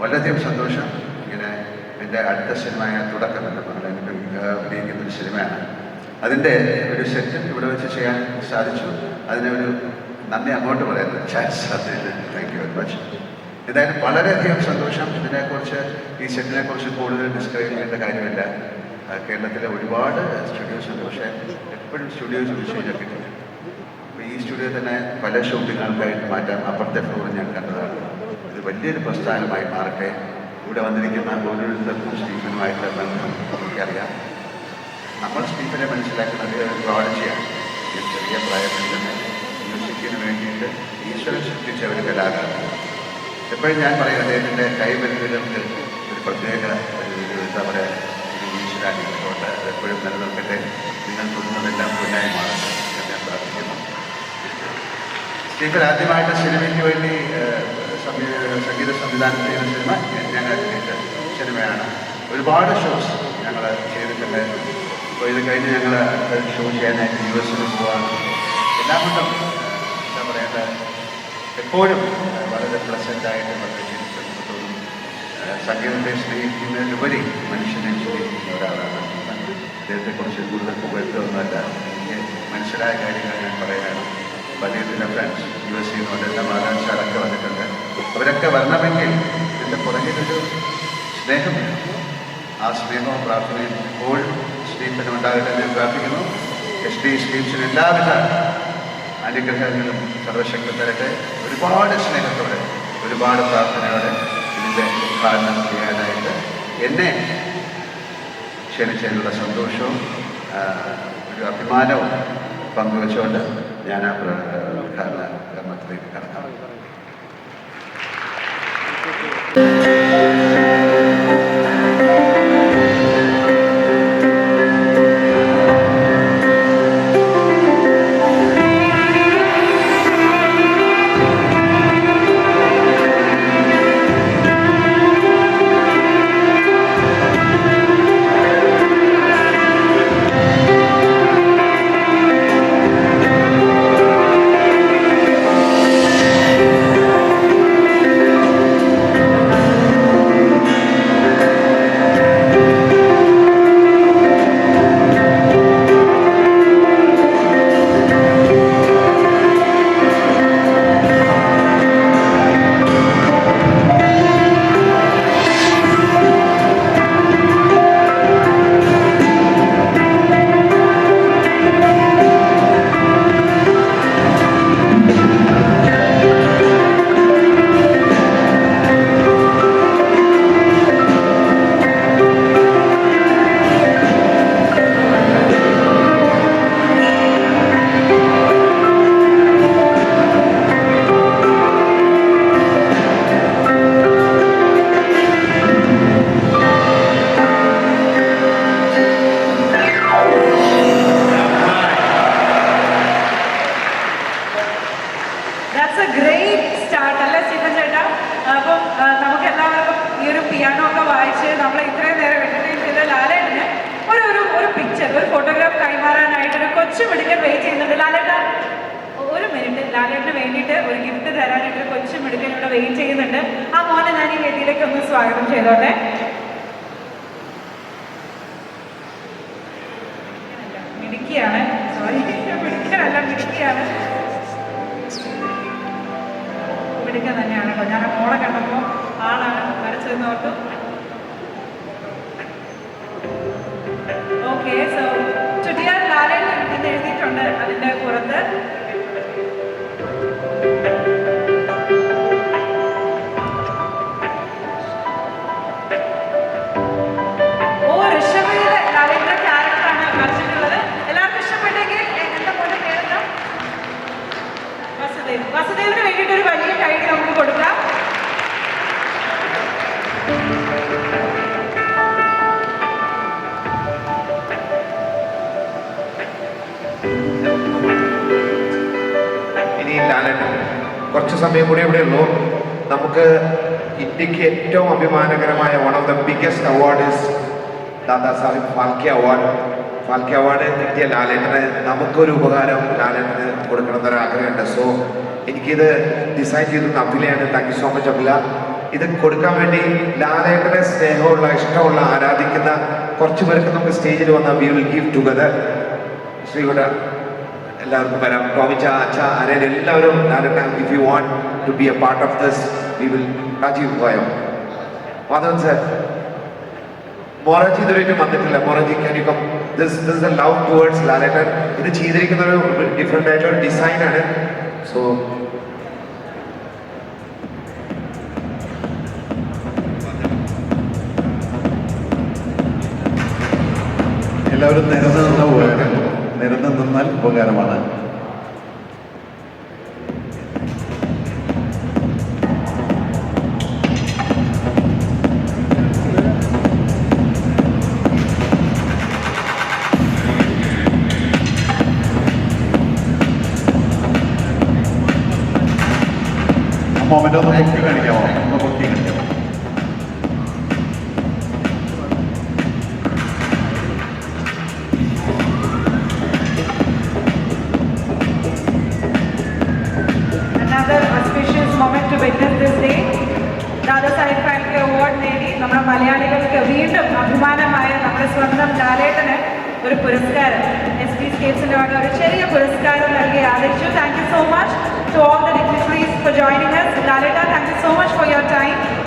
വളരെയധികം സന്തോഷം. ഇങ്ങനെ എന്റെ അടുത്ത സിനിമയായ തുടക്കം പറഞ്ഞാൽ എനിക്ക് അഭിനയിക്കുന്ന ഒരു സിനിമയാണ്. അതിന്റെ ഒരു സെറ്റ് ഇവിടെ വെച്ച് ചെയ്യാൻ സാധിച്ചു. അതിനൊരു ഒരു നന്ദി അങ്ങോട്ട് പറയുന്നു ചാൻസ് അതിന്. താങ്ക് യു വെരി മച്ച് എന്തായാലും വളരെയധികം സന്തോഷം. ഇതിനെക്കുറിച്ച് ഈ സെറ്റിനെക്കുറിച്ച് കൂടുതൽ ഡിസ്ക്രൈബ് ചെയ്യേണ്ട കാര്യമില്ല. കേരളത്തിലെ ഒരുപാട് സ്റ്റുഡിയോസ് ഉണ്ട്. പക്ഷേ എപ്പോഴും സ്റ്റുഡിയോ ചോദിച്ചു കഴിഞ്ഞാൽ കിട്ടില്ല അപ്പോൾ ഈ സ്റ്റുഡിയോ തന്നെ പല ഷൂട്ടിങ്ങുകൾക്കായിട്ട് മാറ്റാം. അപ്പുറത്തെ ഫ്ലോർ ഞാൻ കണ്ടതാണ്. വലിയൊരു പ്രസ്ഥാനമായി മാറട്ടെ. ഇവിടെ വന്നിരിക്കുന്ന ഓരോരുത്തർക്കും സ്റ്റീഫനുമായിട്ട് ബന്ധം എനിക്കറിയാം. നമ്മൾ സ്റ്റീഫനെ മനസ്സിലാക്കുന്നത് പ്രോഡക്റ്റിയാണ് ഈ ചെറിയ പ്രായത്തിൽ തന്നെ മ്യൂസിക്കിന് വേണ്ടിയിട്ട് ഈശ്വരൻ സൃഷ്ടിച്ച ഒരു കലാകാരൻ. എപ്പോഴും ഞാൻ പറയും അദ്ദേഹത്തിന്റെ കൈവരുന്നവർക്ക് ഒരു പ്രത്യേക ഒരു ഒരു എന്താ പറയുക ഒരു ഈശ്വരാനുകൊണ്ട് എപ്പോഴും നിലനിൽക്കട്ടെ. നിങ്ങൾ തൊടുന്നതെല്ലാം പൊന്നായി മാറട്ടെ എന്ന് ഞാൻ പ്രാർത്ഥിക്കുന്നു. സ്റ്റീഫൻ ആദ്യമായിട്ട് സിനിമയ്ക്ക് വേണ്ടി സംഗീത സംവിധാനം ചെയ്യുന്ന സിനിമ ഞങ്ങൾ സിനിമയാണ് ഒരുപാട് ഷോസ് ഞങ്ങൾ ചെയ്തിട്ടുണ്ട്. അപ്പോൾ ഇത് കഴിഞ്ഞ് ഞങ്ങൾ ഷോ ചെയ്യാനായിട്ട് യു എസിൽ പോവാണ്. എല്ലാം കൊണ്ടും എന്താ പറയേണ്ട എപ്പോഴും വളരെ പ്ലസന്റായിട്ട് വളരെ ചിരിച്ചത്തോടും സംഗീതത്തെ സ്നേഹിക്കുന്നതിലുപരി മനുഷ്യനെ സ്നേഹിക്കുന്ന ഒരാളാണ് അദ്ദേഹത്തെക്കുറിച്ച് കൂടുതൽ പുകഴ്ത്തുന്നതല്ല. എനിക്ക് മനസ്സിലായ കാര്യങ്ങൾ ഞാൻ പറയാനാണ് വലിയ ഫ്രണ്ട്സ് യു എസ് സിന്ന് വന്നിട്ട് മാതാൻസാറൊക്കെ വന്നിട്ടുണ്ട്. അവരൊക്കെ വരണമെങ്കിൽ ഇതിന്റെ പുറകിലൊരു സ്നേഹം ആ സ്നേഹവും പ്രാർത്ഥനയും എപ്പോഴും സ്റ്റീഫിന് ഉണ്ടാകട്ടെ എന്ന് പ്രാർത്ഥിക്കുന്നു. എസ് ഡി സ്റ്റീഫ്സിന് എല്ലാവിധ അനുഗ്രഹങ്ങളും സർവശക്തി തരട്ടെ. ഒരുപാട് സ്നേഹത്തോടെ ഒരുപാട് പ്രാർത്ഥനയോടെ ഇതിന്റെ ഉദ്ഘാടനം ചെയ്യാനായിട്ട് എന്നെ ക്ഷണിച്ചതിനുള്ള സന്തോഷവും ഒരു അഭിമാനവും പങ്കുവച്ചുകൊണ്ട് ഞാൻ ആ പ്ര- ഉദ്ഘാടന കർമ്മത്തിലേക്ക് കടക്കാം മിടുക്കൻ വെയിറ്റ് ചെയ്യുന്നുണ്ട്. ലാലേട്ട ഒരു മിനിറ്റ് ലാലേട്ടിന് വേണ്ടിയിട്ട് ഒരു ഗിഫ്റ്റ് തരാനായിട്ട് ഒരു കൊച്ചു മിടുക്കൻ ഇവിടെ വെയിറ്റ് ചെയ്യുന്നുണ്ട്. ആ മോനെ ഞാൻ ഈ വേദിയിലേക്ക് ഒന്ന് സ്വാഗതം ചെയ്തോട്ടെ. മിടുക്കിയാണ്. സോറി മിടുക്കനല്ല മിടുക്കിയാണ്. മിടുക്കൻ തന്നെയാണ് കേട്ടോ. ഞാൻ മോളെ കണ്ടപ്പോൾ ആളാണ് വരച്ചതെന്ന് ഓർത്തു. ഓക്കെ സോ വസുദേവ് വേണ്ടിയിട്ട് ഒരു വലിയ കൈ നമുക്ക് കൊടുക്കാം. ഇനി ലാലൻ കുറച്ച് സമയം കൂടി ഇവിടെ ഉള്ളൂ. നമുക്ക് ഇന്ത്യയ്ക്ക് ഏറ്റവും അഭിമാനകരമായ one of the biggest award is Dada Saheb Phalke award. Phalke award കിട്ടിയ ലാലേട്ടന് നമുക്കൊരു ഉപകാരം ലാലേട്ടന് കൊടുക്കണം എന്നൊരു ആഗ്രഹമുണ്ട്. സോ എനിക്കിത് ഡിസൈൻ ചെയ്ത അഭിലയാണ് thank you so much Abhila ഇത് കൊടുക്കാൻ വേണ്ടി ലാലേട്ടനെ സ്നേഹമുള്ള ഇഷ്ടമുള്ള ആരാധിക്കുന്ന കുറച്ച് പേർക്ക് നമുക്ക് സ്റ്റേജിൽ വന്ന വി വിൽ ഗീവ് ടുഗദർ ശ്രീയുടെ എല്ലാവർക്കും വരാം. ടോമിച്ച അച്ഛ അരൻ എല്ലാവരും Lalettan if you want to be a part of this we will Rajeev പോയോ മാധവൻ സർ മൊറജി ഇതുവരെയും വന്നിട്ടില്ല. മൊറജി can this this a love towards Lalettan ഇത് ചെയ്തിരിക്കുന്ന ഒരു ഡിഫറെന്റ് ആയിട്ടുള്ള ഡിസൈനാണ് സോ എല്ലാവരും നിരന്ന് നിന്ന് ഉപകാരം. നിരന്ന് നിന്നാൽ ഉപകാരമാണ്. മൊമെന്റ് ഒന്ന് പൊക്കി കാണിക്കാമോ ഒന്ന് പൊക്കി കാണിക്കാമോ. ദാദാസാഹിബ് ഫാൽക്കെ അവാർഡ് നേടി. നമ്മുടെ മലയാളികൾക്ക് വീണ്ടും അഭിമാനമായ നമ്മുടെ സ്വന്തം ലാലേട്ടന് ഒരു പുരസ്കാരം. എസ് പി സ്കേപ്സിന്റെ ഒരു ചെറിയ പുരസ്കാരം നൽകി. ആദരിച്ചു thank you so much to all the joining us. Lalita, thank you so much for your time.